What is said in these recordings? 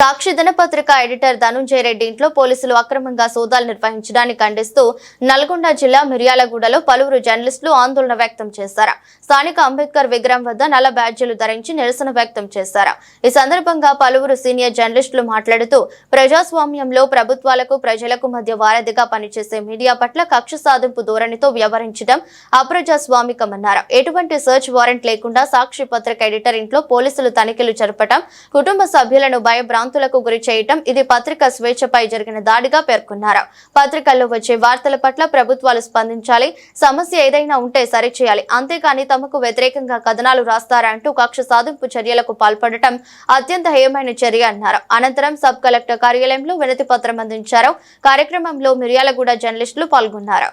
సాక్షి దినపత్రిక ఎడిటర్ ధనుంజయ రెడ్డి ఇంట్లో పోలీసులు అక్రమంగా సోదాలు నిర్వహించడాన్ని ఖండిస్తూ నల్గొండ జిల్లా మిర్యాలగూడలో పలువురు జర్నలిస్టులు ఆందోళన వ్యక్తం చేశారు. స్థానిక అంబేద్కర్ విగ్రహం వద్ద నల్ల బ్యాడ్జీలు ధరించి నిరసన వ్యక్తం చేశారు. ఈ సందర్భంగా పలువురు సీనియర్ జర్నలిస్టులు మాట్లాడుతూ ప్రజాస్వామ్యంలో ప్రభుత్వాలకు ప్రజలకు మధ్య వారధిగా పనిచేసే మీడియా పట్ల కక్ష సాధింపు ధోరణితో వ్యవహరించడం అప్రజాస్వామికమన్నారు. ఎటువంటి సెర్చ్ వారెంట్ లేకుండా సాక్షి పత్రిక ఎడిటర్ ఇంట్లో పోలీసులు తనిఖీలు జరపడం కుటుంబ సభ్యులను వాంతులకు గురి చేయటం ఇది పత్రిక స్వేచ్ఛపై జరిగిన దాడిగా పేర్కొన్నారు. పత్రికల్లో వచ్చే వార్తల పట్ల ప్రభుత్వాలు స్పందించాలి. సమస్య ఏదైనా ఉంటే సరిచేయాలి. అంతేకాని తమకు వ్యతిరేకంగా కథనాలు రాస్తారా అంటూ కక్ష సాధింపు చర్యలకు పాల్పడటం అత్యంత హేయమైన చర్య అన్నారు. అనంతరం సబ్ కలెక్టర్ కార్యాలయంలో వినతి పత్రం అందించారు. కార్యక్రమంలో మిర్యాలగూడ జర్నలిస్టులు పాల్గొన్నారు.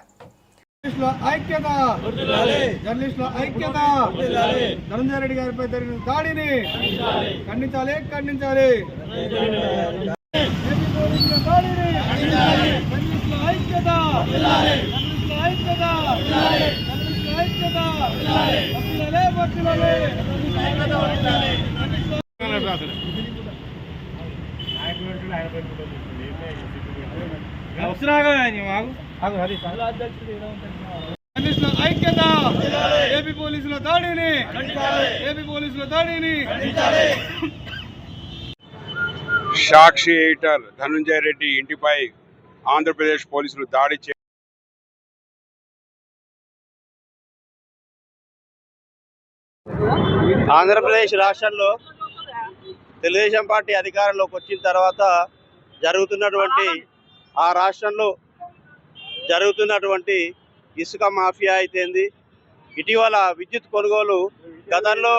ఐక్యత! జర్నలిస్టుల ఐక్యత! ధనంజయ రెడ్డి గారిపై జరిగిన దాడిని ఖండించాలి. ఖండించాలి. ఐక్యత ఏపీ పోలీసుల దాడిని ఏపీ పోలీసుల దాడిని సాక్షి ఎయిటర్ ధనుంజయ రెడ్డి ఇంటిపై ఆంధ్రప్రదేశ్ పోలీసులు దాడి చే ఆంధ్రప్రదేశ్ రాష్ట్రంలో తెలుగుదేశం పార్టీ అధికారంలోకి వచ్చిన తర్వాత జరుగుతున్నటువంటి ఆ రాష్ట్రంలో జరుగుతున్నటువంటి ఇసుక మాఫియా అయితేంది ఇటీవల విద్యుత్ కొనుగోలు గతంలో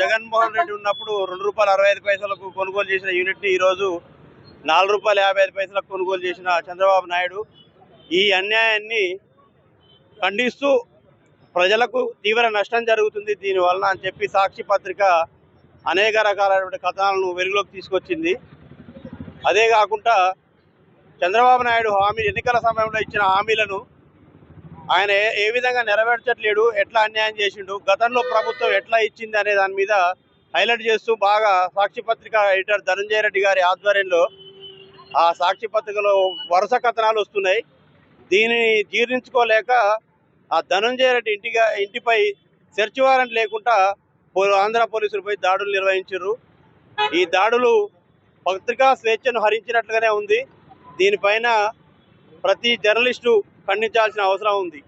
జగన్మోహన్ రెడ్డి ఉన్నప్పుడు రెండు రూపాయల అరవై ఐదు పైసలకు కొనుగోలు చేసిన యూనిట్ని ఈరోజు నాలుగు రూపాయల యాభై ఐదు పైసలకు కొనుగోలు చేసిన చంద్రబాబు నాయుడు. ఈ అన్యాయాన్ని ఖండిస్తూ ప్రజలకు తీవ్ర నష్టం జరుగుతుంది దీనివలన అని చెప్పి సాక్షి పత్రిక అనేక రకాలైనటువంటి కథనాలను వెలుగులోకి తీసుకొచ్చింది. అదే కాకుండా చంద్రబాబు నాయుడు హామీ ఎన్నికల సమయంలో ఇచ్చిన హామీలను ఆయన ఏ- విధంగా నెరవేర్చట్లేడు ఎట్లా అన్యాయం చేసిండు గతంలో ప్రభుత్వం ఎట్లా ఇచ్చింది అనే దాని మీద హైలైట్ చేస్తూ బాగా సాక్షి పత్రిక ఎడిటర్ ధనంజయ రెడ్డి గారి ఆధ్వర్యంలో ఆ సాక్షి పత్రికలో వరుస కథనాలు వస్తున్నాయి. దీనిని జీర్ణించుకోలేక ఆ ధనంజయ రెడ్డి ఇంటిగా ఇంటిపై సెర్చ్ వారెంట్ లేకుండా ఆంధ్ర పోలీసులపై దాడులు నిర్వహించారు ఈ దాడులు పత్రికా స్వేచ్ఛను హరించినట్లుగానే ఉంది. దీనిపైన ప్రతి జర్నలిస్టు ఖండించాల్సిన అవసరం ఉంది.